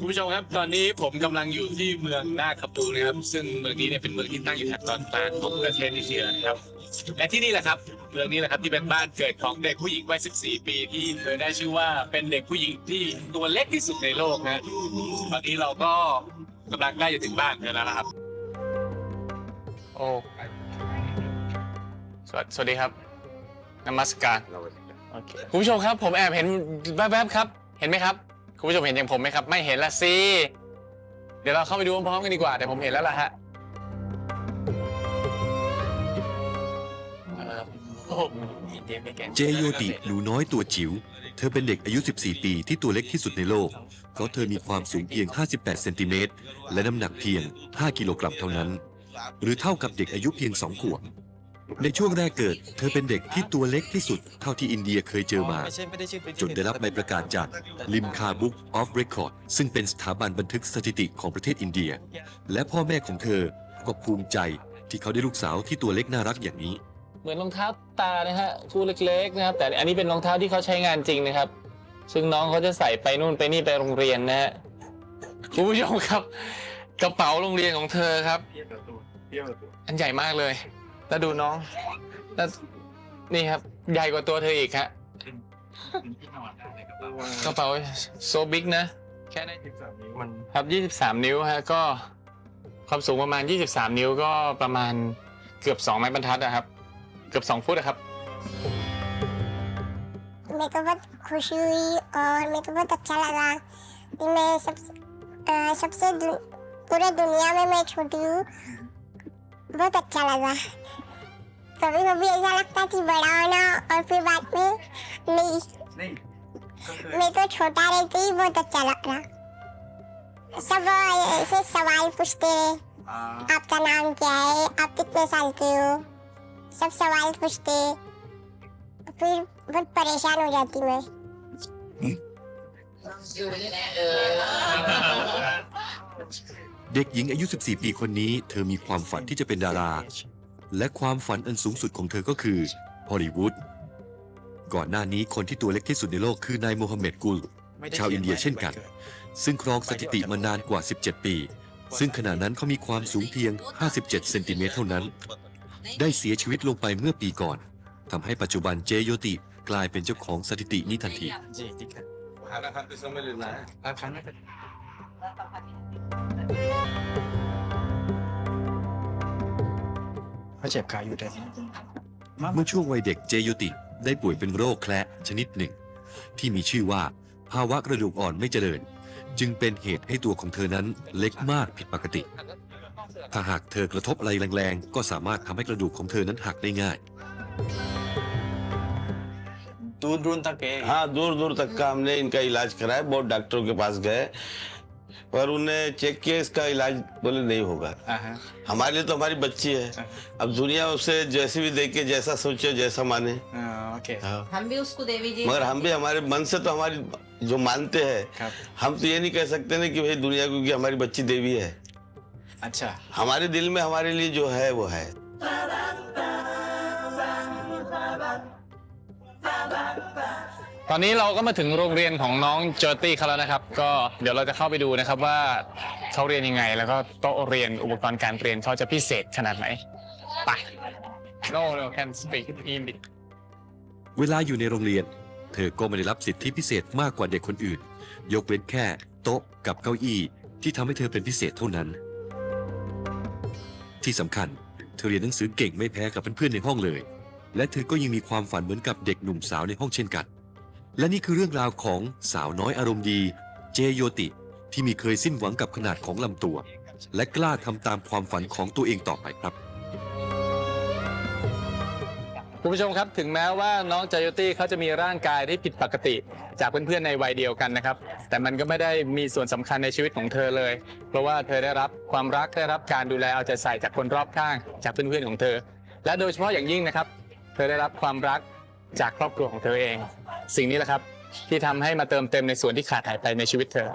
คุณผู้ชมครับตอนนี้ผมกำลังอยู่ที่เมืองนาคาบูนะครับ ซึ่งเมืองนี้เนี่ยเป็นเมืองที่ตั้งอยู่ทางตอนกลางของประเทศอินเดียนะครับและที่นี่แหละครับเมืองนี้แหละครับที่เป็นบ้านเกิดของเด็กผู้หญิงวัย 14 ปีที่เธอได้ชื่อว่าเป็นเด็กผู้หญิงที่ตัวเล็กที่สุดในโลกนะตอนนี้เราก็กำลังใกล้จะถึงบ้านเธอแล้วนะครับ โอ้สวัสสวัสดีครับนมัสการโอเคคุณผู้ชมครับ ผมแอบเห็นแวบๆครับ เห็นไหมครับ คุณผู้ชมเห็นอย่างผมไหมครับ ไม่เห็นละสิเดี๋ยวเราเข้าไปดูพร้อมๆกันดีกว่าแต่ผมเห็นแล้วล่ะฮะเอ่อโอ้โหเดี๋ยวไม่แก่เจโยติหนูน้อยตัวจิ๋ว เธอเป็นเด็กอายุ 14 ปีที่ตัวเล็กที่สุดในโลก เพราะเธอมีความสูงเพียง 58 เซนติเมตร และน้ำหนักเพียง 5 กิโลกรัมเท่านั้น หรือเท่ากับเด็กอายุเพียง 2 ขวบ ในช่วงแรกเกิด เธอเป็นเด็กที่ตัวเล็กที่สุด เท่าที่อินเดียเคยเจอมาจนได้รับใบประกาศจากลิมคาบุ๊กออฟเรคคอร์ดซึ่งเป็นสถาบันบันทึกสถิติของประเทศอินเดีย และพ่อแม่ของเธอก็ภูมิใจที่เขาได้ลูกสาวที่ตัวเล็กน่ารักอย่างนี้ เหมือนรองเท้าตานะฮะคู่เล็กๆนะครับ แต่อันนี้เป็นรองเท้าที่เขาใช้งานจริงนะครับ ซึ่งน้องเขาจะใส่ไปนู่นไปนี่ไปโรงเรียนนะฮะคุณผู้ชมครับ กระเป๋าโรงเรียนของเธอครับ อันใหญ่มากเลย แล้วดูน้องแล้วนี่ครับ ใหญ่กว่าตัวเธออีกฮะกระเป๋าโซบิ๊กนะ แค่ได้ครับ 23 นิ้วฮะ ก็ความสูงประมาณ 23 นิ้วก็ประมาณเกือบ 2 ไม้บรรทัดอะครับ เกือบ 2 ฟุตอะครับ मेरे को बहुत खुशी हुई और मेरे को बहुत अच्छा लगा कि मैं सब अ, सबसे दु, पूरे दुनिया में मैं छोटी हूँ बहुत अच्छा लगा। कभी कभी ऐसा लगता कि बड़ा होना और फिर बाद में नहीं। मैं तो छोटा रहते ही बहुत अच्छा लग रहा सब ऐसे सवाल पूछते रहे आपका नाम क्या है? आप कितने साल के हो? सब सवाल पूछते फिर बहुत परेशान हो जाती मैं। เด็กหญิงอายุ 14 ปีคนนี้ เธอมีความฝันที่จะเป็นดารา และความฝันอันสูงสุดของเธอก็คือฮอลลีวูดก่อนหน้านี้คนที่ตัวเล็กที่สุดในโลกคือนายโมฮัมเหม็ดกุล ชาวอินเดียเช่นกัน ซึ่งครองสถิติมานานกว่า 17 ปี ซึ่งขณะนั้นเขามีความสูงเพียง 57 เซนติเมตรเท่านั้น ได้เสียชีวิตลงไปเมื่อปีก่อน ทำให้ปัจจุบันเจโยติกลายเป็นเจ้าของสถิตินี้ทันทีเขาเจ็บขาอยู่แต่ เมื่อช่วงวัยเด็กเจโยติได้ป่วยเป็นโรคแคระชนิดหนึ่ง ที่มีชื่อว่าภาวะกระดูกอ่อนไม่เจริญ จึงเป็นเหตุให้ตัวของเธอนั้นเล็กมากผิดปกติ ถ้าหากเธอกระทบอะไรแรงๆ ก็สามารถทำให้กระดูกของเธอนั้นหักได้ง่าย दूर दूर तक है हाँ दूर दूर तक का हमने इनका इलाज कराया बहुत डॉक्टरों के पास गए पर उन्हें चेक किया इसका इलाज बोले नहीं होगा। हमारे लिए तो हमारी बच्ची है। अब दुनिया उसे जैसे भी देखे जैसा सोचे जैसा माने। ओके हाँ। हम भी उसको देवी जी मगर हम भी हमारे मन से तो हमारी जो मानते हैं हम तो ये नहीं कह सकते ना कि भाई दुनिया क्योंकि हमारी बच्ची देवी है। अच्छा। हमारे दिल में हमारे लिए जो है वो है। ตอนนี้เราก็มาถึงโรงเรียนของน้องเจอร์ตี้เขาแล้วนะครับ ก็เดี๋ยวเราจะเข้าไปดูนะครับว่าเขาเรียนยังไง แล้วก็โต๊ะเรียนอุปกรณ์การเรียนเขาจะพิเศษขนาดไหนไป no no can speak English เวลาอยู่ในโรงเรียน เธอก็ไม่ได้รับสิทธิพิเศษมากกว่าเด็กคนอื่น ยกเว้นแค่โต๊ะกับเก้าอี้ที่ทำให้เธอเป็นพิเศษเท่านั้น ที่สำคัญ เธอเรียนหนังสือเก่งไม่แพ้กับเพื่อนๆในห้องเลย และเธอก็ยังมีความฝันเหมือนกับเด็กหนุ่มสาวในห้องเช่นกัน และนี่คือเรื่องราวของสาวน้อยอารมณ์ดี เจโยติ ที่มีเคยสิ้นหวังกับขนาดของลำตัว และกล้าทำตามความฝันของตัวเองต่อไปครับ คุณผู้ชมครับถึงแม้ว่าน้องจายตี้เขาจะมีร่างกายที่ผิดปกติ จากเพื่อนๆในวัยเดียวกันนะครับ แต่มันก็ไม่ได้มีส่วนสำคัญในชีวิตของเธอเลย เพราะว่าเธอได้รับความรักได้รับการดูแลเอาใจใส่จากคนรอบข้าง จากเพื่อนๆของเธอ และโดยเฉพาะอย่างยิ่งนะครับ เธอได้รับความรัก จากครอบครัวของเธอเอง สิ่งนี้แหละครับ ที่ทำให้มาเติมเต็มในส่วนที่ขาดหายไปในชีวิตเธอ